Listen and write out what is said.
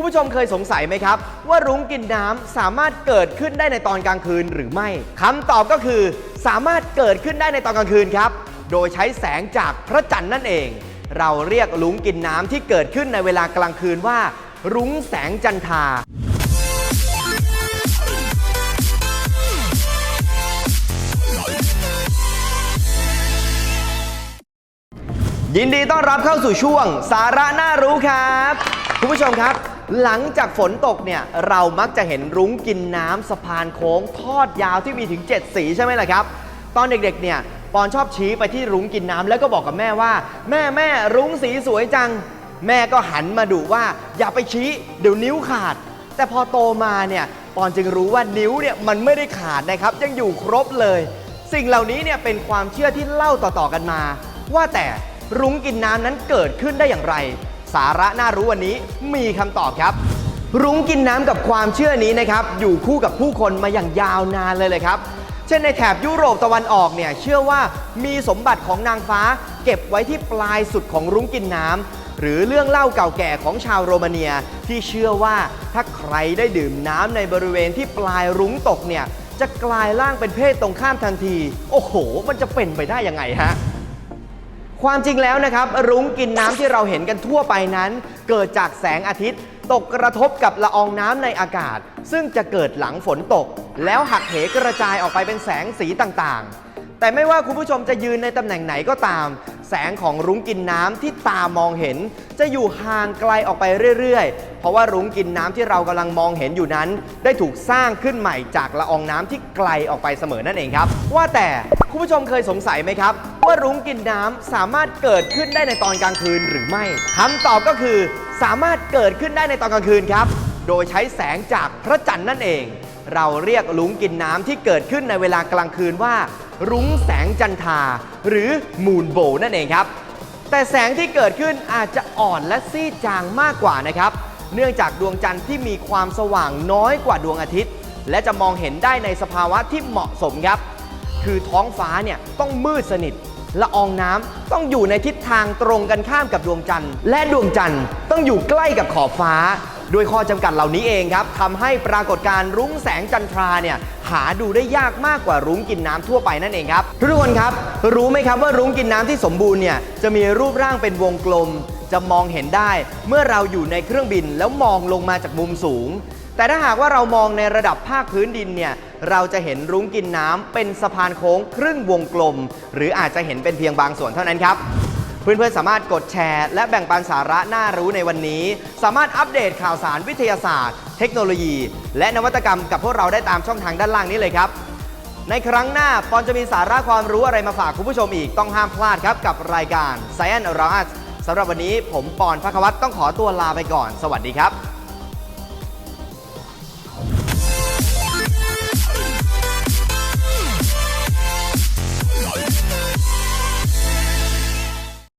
คุณผู้ชมเคยสงสัยไหมครับ ว่ารุ้งกินน้ำสามารถเกิดขึ้นได้ในตอนกลางคืนหรือไม่คำตอบก็คือสามารถเกิดขึ้นได้ในตอนกลางคืนครับ โดยใช้แสงจากพระจันทร์นั่นเอง เราเรียกรุ้งกินน้ำที่เกิดขึ้นในเวลากลางคืนว่า รุ้งแสงจันทรายินดีต้อนรับเข้าสู่ช่วง สาระน่ารู้ครับ คุณผู้ชมครับ หลังจากฝนตกเนี่ยเรามักจะเห็นรุ้งกินน้ำสะพานโค้งทอดยาวที่มีถึง 7 สีใช่ไหมล่ะครับ ตอนเด็กๆเนี่ยปอนชอบชี้ไปที่รุ้งกินน้ำแล้วก็บอกกับแม่ว่า แม่แม่รุ้งสีสวยจัง แม่ก็หันมาดุว่า อย่าไปชี้เดี๋ยวนิ้วขาด แต่พอโตมาเนี่ยปอนจึงรู้ว่านิ้วเนี่ยมันไม่ได้ขาดนะครับ ยังอยู่ครบเลย สิ่งเหล่านี้เนี่ยเป็นความเชื่อที่เล่าต่อๆกันมา ว่าแต่รุ้งกินน้ำนั้นเกิดขึ้นได้อย่างไร สาระน่ารู้วันนี้มีคำตอบครับ รุ้งกินน้ำกับความเชื่อนี้นะครับ อยู่คู่กับผู้คนมาอย่างยาวนานเลยเลยครับ เช่นในแถบยุโรปตะวันออกเนี่ยเชื่อว่ามีสมบัติของนางฟ้า เก็บไว้ที่ปลายสุดของรุ้งกินน้ำหรือเรื่องเล่าเก่าแก่ของชาวโรมาเนีย ที่เชื่อว่าถ้าใครได้ดื่มน้ำในบริเวณที่ปลายรุ้งตกเนี่ยจะกลายร่างเป็นเพศตรงข้ามทันที โอ้โห มันจะเป็นไปได้ยังไงฮะ ความจริงแล้วนะครับ รุ้งกินน้ำที่เราเห็นกันทั่วไปนั้น เกิดจากแสงอาทิตย์ ตกกระทบกับละอองน้ำในอากาศ ซึ่งจะเกิดหลังฝนตก แล้วหักเหกระจายออกไปเป็นแสงสีต่างๆ แต่ไม่ว่าคุณผู้ชมจะยืนในตำแหน่งไหนก็ตาม แสงของรุ้งกินน้ำที่ตามองเห็น จะอยู่ห่างไกลออกไปเรื่อยๆ เพราะว่ารุ้งกินน้ำที่เรากำลังมองเห็นอยู่นั้น ได้ถูกสร้างขึ้นใหม่จากละอองน้ำที่ไกลออกไปเสมอนั่นเองครับ ว่าแต่คุณผู้ชมเคยสงสัยไหมครับ ว่ารุ้งกินน้ำสามารถเกิดขึ้นได้ในตอนกลางคืนหรือไม่คำตอบก็คือ สามารถเกิดขึ้นได้ในตอนกลางคืนครับ โดยใช้แสงจากพระจันทร์นั่นเอง เราเรียกรุ้งกินน้ำที่เกิดขึ้นในเวลากลางคืนว่า รุ้งแสงจันทราหรือมูนโบนั่นเองครับ แต่แสงที่เกิดขึ้นอาจจะอ่อนและซีดจางมากกว่านะครับ เนื่องจากดวงจันทร์ที่มีความสว่างน้อยกว่าดวงอาทิตย์ และจะมองเห็นได้ในสภาวะที่เหมาะสมครับคือท้องฟ้าเนี่ยต้องมืดสนิท ละอองน้ำต้องอยู่ในทิศทางตรงกันข้ามกับดวงจันทร์ และดวงจันทร์ต้องอยู่ใกล้กับขอบฟ้า ด้วยข้อจำกัดเหล่านี้เองครับทำให้ปรากฏการณ์รุ้งแสงจันทราเนี่ยหาดูได้ยากมากกว่ารุ้งกินน้ำทั่วไปนั่นเองครับ ทุกคนครับ รู้ไหมครับว่ารุ้งกินน้ำที่สมบูรณ์เนี่ยจะมีรูปร่างเป็นวงกลม จะมองเห็นได้เมื่อเราอยู่ในเครื่องบินแล้วมองลงมาจากมุมสูง แต่ถ้าหากว่าเรามองในระดับภาคพื้นดินเนี่ย เราจะเห็นรุ้งกินน้ำเป็นสะพานโค้งครึ่งวงกลม หรืออาจจะเห็นเป็นเพียงบางส่วนเท่านั้นครับเพื่อนๆ สามารถกดแชร์ และแบ่งปันสาระน่ารู้ในวันนี้ สามารถอัปเดตข่าวสารวิทยาศาสตร์ เทคโนโลยี และนวัตกรรมกับพวกเราได้ตามช่องทางด้านล่างนี้เลยครับ ในครั้งหน้าปอนจะมีสาระความรู้อะไรมาฝากคุณผู้ชมอีกต้องห้ามพลาดครับกับรายการ Science Around Us สำหรับวันนี้ผมปอนพักวัตต้องขอตัวลาไปก่อน สวัสดีครับ